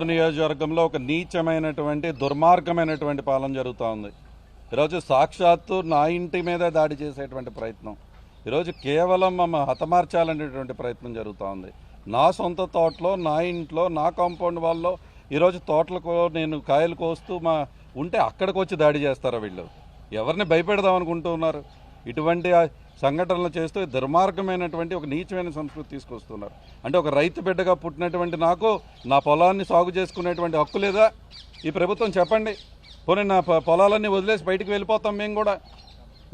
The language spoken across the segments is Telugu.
నియోజకవర్గంలో ఒక నీచమైనటువంటి దుర్మార్గమైనటువంటి పాలన జరుగుతూ ఉంది. ఈరోజు సాక్షాత్తు నా ఇంటి మీదే దాడి చేసేటువంటి ప్రయత్నం. ఈరోజు కేవలం మమ్మ హతమార్చాలనేటువంటి ప్రయత్నం జరుగుతూ ఉంది. నా సొంత తోటలో నా ఇంట్లో నా కాంపౌండ్ వాళ్ళలో ఈరోజు తోటలకు నేను కాయలు కోస్తూ మా ఉంటే అక్కడికి వచ్చి దాడి చేస్తారా వీళ్ళు? ఎవరిని భయపెడదాం అనుకుంటున్నారు ఇటువంటి సంఘటనలు చేస్తూ దుర్మార్గమైనటువంటి ఒక నీచమైన సంస్కృతి తీసుకొస్తున్నారు. అంటే ఒక రైతు బిడ్డగా పుట్టినటువంటి నాకు నా పొలాన్ని సాగు చేసుకునేటువంటి హక్కు లేదా? ఈ ప్రభుత్వం చెప్పండి. పోనీ నా పొలాలన్నీ వదిలేసి బయటికి వెళ్ళిపోతాం మేము కూడా.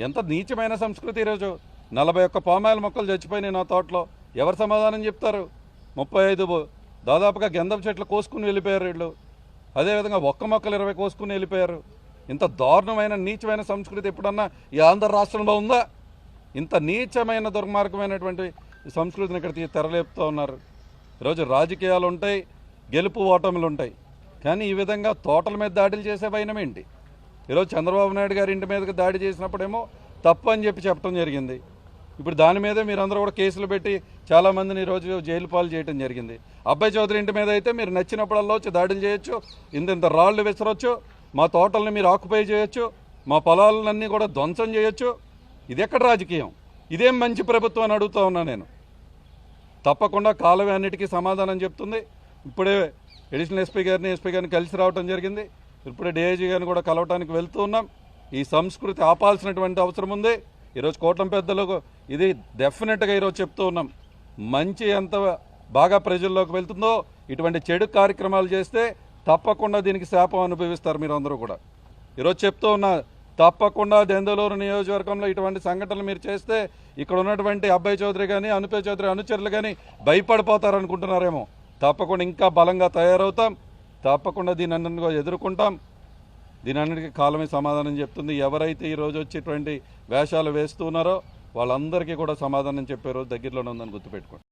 ఎంత నీచమైన సంస్కృతి ఈరోజు. నలభై ఒక్క పామాయిల మొక్కలు చచ్చిపోయినాయి నా తోటలో. ఎవరు సమాధానం చెప్తారు? ముప్పై ఐదు దాదాపుగా గంధం చెట్లు కోసుకుని వెళ్ళిపోయారు వీళ్ళు. అదేవిధంగా ఒక్క మొక్కలు ఇరవై కోసుకుని వెళ్ళిపోయారు. ఇంత దారుణమైన నీచమైన సంస్కృతి ఎప్పుడన్నా ఈ ఆంధ్ర రాష్ట్రంలో ఉందా? ఇంత నీచమైన దుర్మార్గమైనటువంటి సంస్కృతిని ఇక్కడ తీ- తెరలేపుతూ ఉన్నారు. ఈరోజు రాజకీయాలు ఉంటాయి గెలుపు ఓటములు ఉంటాయి కానీ ఈ విధంగా తోటల మీద దాడులు చేసే భయనమేంటి ఈరోజు చంద్రబాబు నాయుడు గారి ఇంటి మీదకి దాడి చేసినప్పుడేమో తప్పు అని చెప్పి చెప్పడం జరిగింది. ఇప్పుడు దాని మీదే మీరందరూ కూడా కేసులు పెట్టి చాలామందిని ఈరోజు జైలు పాలు చేయడం జరిగింది. అబ్బాయి చౌదరి ఇంటి మీద అయితే మీరు నచ్చినప్పుడల్లా వచ్చి దాడులు చేయొచ్చు ఇంత ఇంత రాళ్ళు విసరొచ్చు మా తోటల్ని మీరు ఆక్యుపై చేయొచ్చు మా పొలాలన్నీ కూడా ధ్వంసం చేయొచ్చు ఇది ఎక్కడ రాజకీయం? ఇదేం మంచి ప్రభుత్వం అని అడుగుతా ఉన్నా నేను. తప్పకుండా కాలువ అన్నిటికీ సమాధానం చెప్తుంది. ఇప్పుడే అడిషనల్ ఎస్పీ గారిని ఎస్పీ గారిని కలిసి రావడం జరిగింది. ఇప్పుడే డిఐజీ గారిని కూడా కలవటానికి వెళ్తూ ఉన్నాం. ఈ సంస్కృతి ఆపాల్సినటువంటి అవసరం ఉంది. ఈరోజు కోటం పెద్దలకు ఇది డెఫినెట్గా ఈరోజు చెప్తూ ఉన్నాం. మంచి ఎంత బాగా ప్రజల్లోకి వెళ్తుందో ఇటువంటి చెడు కార్యక్రమాలు చేస్తే తప్పకుండా దీనికి శాపం అనుభవిస్తారు మీరు అందరూ కూడా. ఈరోజు చెప్తూ ఉన్నా తప్పకుండా దెందలూరు నియోజకవర్గంలో ఇటువంటి సంఘటనలు మీరు చేస్తే ఇక్కడ ఉన్నటువంటి అబ్బాయి చౌదరి కానీ అనుపే చౌదరి అనుచరులు కానీ భయపడిపోతారనుకుంటున్నారేమో. తప్పకుండా ఇంకా బలంగా తయారవుతాం. తప్పకుండా దీని అన్నింటిగా ఎదుర్కొంటాం. దీని అన్నిటికీ కాలమే సమాధానం చెప్తుంది. ఎవరైతే ఈరోజు వచ్చేటువంటి వేషాలు వేస్తున్నారో వాళ్ళందరికీ కూడా సమాధానం చెప్పే రోజు దగ్గరలోనే ఉందని గుర్తుపెట్టుకోండి.